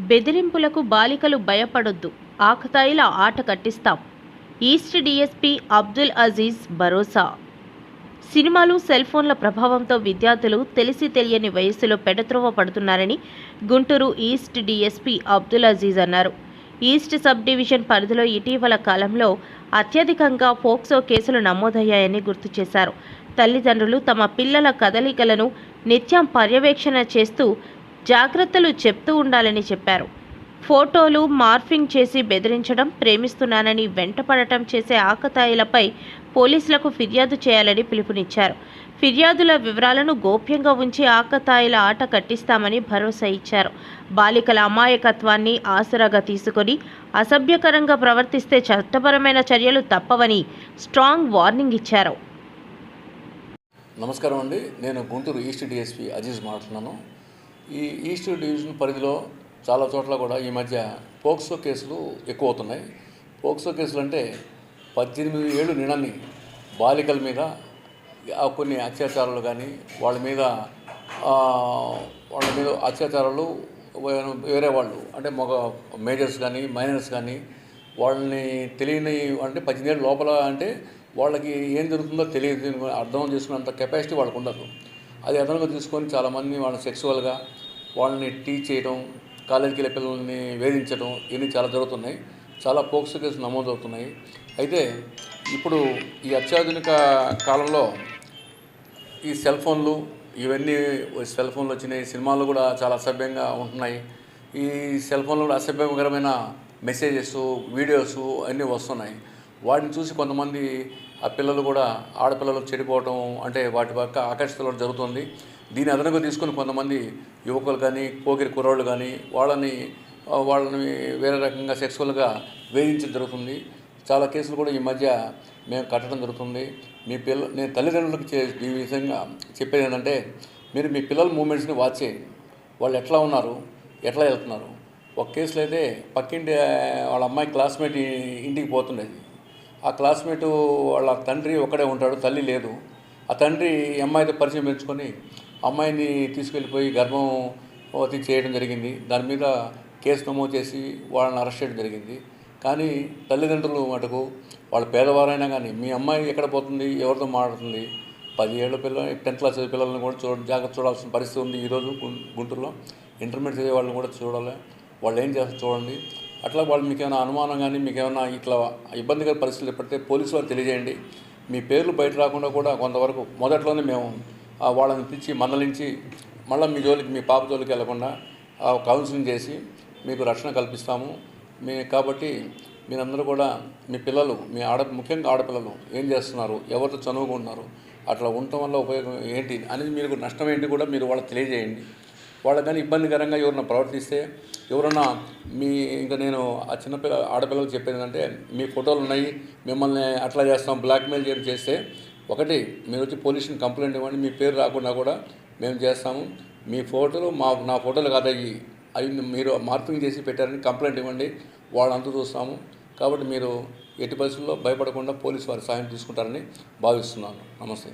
బెదిరింపులకు బాలికలు భయపడొద్దు. ఆకతాయిల ఆట కట్టిస్తాం. ఈస్ట్ డీఎస్పీ అబ్దుల్ అజీజ్ భరోసా. సినిమాలు సెల్ ఫోన్ల ప్రభావంతో విద్యార్థులు తెలిసి తెలియని వయస్సులో పెడత్రోవ పడుతున్నారని గుంటూరు ఈస్ట్ డీఎస్పీ అబ్దుల్ అజీజ్ అన్నారు. ఈస్ట్ సబ్ డివిజన్ పరిధిలో ఇటీవల కాలంలో అత్యధికంగా పోక్సో కేసులు నమోదయ్యాయని గుర్తు చేశారు. తల్లిదండ్రులు తమ పిల్లల కదలికలను నిత్యం పర్యవేక్షణ చేస్తూ జాగ్రత్తలు చెప్తూ ఉండాలని చెప్పారు. ఫోటోలు మార్ఫింగ్ చేసి బెదిరించడం ప్రేమిస్తున్నానని వెంటపడటం చేసే ఆకతాయిలపై పోలీసులకు ఫిర్యాదు చేయాలని పిలుపునిచ్చారు. ఫిర్యాదుల వివరాలను గోప్యంగా ఉంచి ఆకతాయిల ఆట కట్టిస్తామని భరోసా ఇచ్చారు. బాలికల అమాయకత్వాన్ని ఆసరాగా తీసుకొని అసభ్యకరంగా ప్రవర్తిస్తే చట్టపరమైన చర్యలు తప్పవని స్ట్రాంగ్ వార్నింగ్ ఇచ్చారు. నమస్కారం అండి. నేను గుంటూరు ఈస్ట్ డిఎస్పీ అజీజ్ మాట్లాడుతున్నాను. ఈ ఈస్ట్ డివిజన్ పరిధిలో చాలా చోట్ల కూడా ఈ మధ్య పోక్సో కేసులు ఎక్కువ అవుతున్నాయి పోక్సో కేసులు అంటే పద్దెనిమిది ఏళ్ళు నిండని బాలికల మీద కొన్ని అత్యాచారాలు కానీ వాళ్ళ మీద వాళ్ళ మీద అత్యాచారాలు వేరే వాళ్ళు అంటే మగ మేజర్స్ కానీ మైనర్స్ కానీ వాళ్ళని తెలియని అంటే పద్దెనిమిది ఏళ్ళ లోపల అంటే వాళ్ళకి ఏం జరుగుతుందో తెలియదు. అర్థం చేసుకున్నంత కెపాసిటీ వాళ్ళకు ఉండదు. అది అదనంగా తీసుకొని చాలామంది వాళ్ళని సెక్సువల్గా వాళ్ళని టీచ్ చేయడం కాలేజీకి వెళ్ళే పిల్లల్ని వేధించడం ఇవన్నీ చాలా జరుగుతున్నాయి. చాలా పోక్సో కేసులు నమోదవుతున్నాయి అయితే ఇప్పుడు ఈ అత్యాధునిక కాలంలో ఈ సెల్ ఫోన్లు ఇవన్నీ సెల్ ఫోన్లు వచ్చినాయి. సినిమాలు కూడా చాలా అసభ్యంగా ఉంటున్నాయి. ఈ సెల్ ఫోన్లో కూడా అసభ్యకరమైన మెసేజెస్ వీడియోస్ అన్నీ వస్తున్నాయి. వాటిని చూసి కొంతమంది ఆ పిల్లలు కూడా ఆడపిల్లలు చెడిపోవటం అంటే వాటి పక్క ఆకర్షితులు జరుగుతుంది. దీని అదనంగా తీసుకుని కొంతమంది యువకులు కానీ కోకిరి కుర్రాళ్ళు కానీ వాళ్ళని వాళ్ళని వేరే రకంగా సెక్సువల్గా వేధించడం జరుగుతుంది. చాలా కేసులు కూడా ఈ మధ్య మేము కట్టడం జరుగుతుంది. మీ పిల్ల నేను తల్లిదండ్రులకు చే ఈ విధంగా చెప్పేది ఏంటంటే మీరు మీ పిల్లల మూమెంట్స్ని వాచ్ చేయండి. వాళ్ళు ఎట్లా ఉన్నారు ఎట్లా వెళ్తున్నారు. ఒక కేసులో అయితే పక్కింటి వాళ్ళ అమ్మాయి క్లాస్మేట్ ఇంటికి పోతుండేది. ఆ క్లాస్మేట్ వాళ్ళ తండ్రి ఒకడే ఉంటాడు తల్లి లేదు. ఆ తండ్రి అమ్మాయితో పరిచయం పెంచుకొని అమ్మాయిని తీసుకెళ్ళిపోయి గర్భవతి చేయడం జరిగింది. దాని మీద కేసు నమోదు చేసి వాళ్ళని అరెస్ట్ చేయడం జరిగింది. కానీ తల్లిదండ్రులు మటుకు వాళ్ళు పేదవారైనా కానీ మీ అమ్మాయి ఎక్కడ పోతుంది ఎవరితో మాట్లాడుతుంది? పది ఏళ్ళ పిల్ల టెన్త్ క్లాస్ చదివే పిల్లల్ని కూడా చూడ జాగ్రత్త చూడాల్సిన పరిస్థితి ఉంది ఈరోజు గుంటూరులో. ఇంటర్మీడియట్ చదివే వాళ్ళని కూడా చూడాలి. వాళ్ళు ఏం చేస్తారు చూడండి. అట్లా వాళ్ళు మీకు ఏమైనా అనుమానం కానీ మీకు ఏమైనా ఇట్లా ఇబ్బందికర పరిస్థితులు పడితే పోలీసు వారు తెలియజేయండి. మీ పేర్లు బయట రాకుండా కూడా కొంతవరకు మొదట్లోనే మేము వాళ్ళని పిలిచి మందలించి మళ్ళీ మీ జోలికి మీ పాప జోలికి వెళ్ళకుండా ఆ, కౌన్సిలింగ్ చేసి మీకు రక్షణ కల్పిస్తాము. మీ కాబట్టి మీరందరూ కూడా మీ పిల్లలు మీ ఆడ ముఖ్యంగా ఆడపిల్లలు ఏం చేస్తున్నారు? ఎవరితో చదువుకుంటున్నారు అట్లా ఉండటం వల్ల ఉపయోగం ఏంటి? అనేది మీరు నష్టం ఏంటి కూడా మీరు వాళ్ళకి తెలియజేయండి. వాళ్ళ కానీ ఇబ్బందికరంగా ఎవరైనా ప్రవర్తిస్తే ఎవరన్నా మీ ఇంకా నేను ఆ చిన్నపిల్ల ఆడపిల్లలకు చెప్పేది ఏంటంటే మీ ఫోటోలు ఉన్నాయి మిమ్మల్ని అట్లా చేస్తాం బ్లాక్మెయిల్ చేయడం చేస్తే ఒకటి మీరు వచ్చి పోలీసుని కంప్లైంట్ ఇవ్వండి మీ పేరు రాకుండా కూడా మేము చేస్తాము. మీ ఫోటోలు మా నా ఫోటోలు కాదయ్యి అవి మీరు మార్పింగ్ చేసి పెట్టారని కంప్లైంట్ ఇవ్వండి వాళ్ళంతా చూస్తాము. కాబట్టి మీరు ఎట్టి పరిస్థితుల్లో భయపడకుండా పోలీసు వారి సాయం తీసుకుంటారని భావిస్తున్నాను. నమస్తే.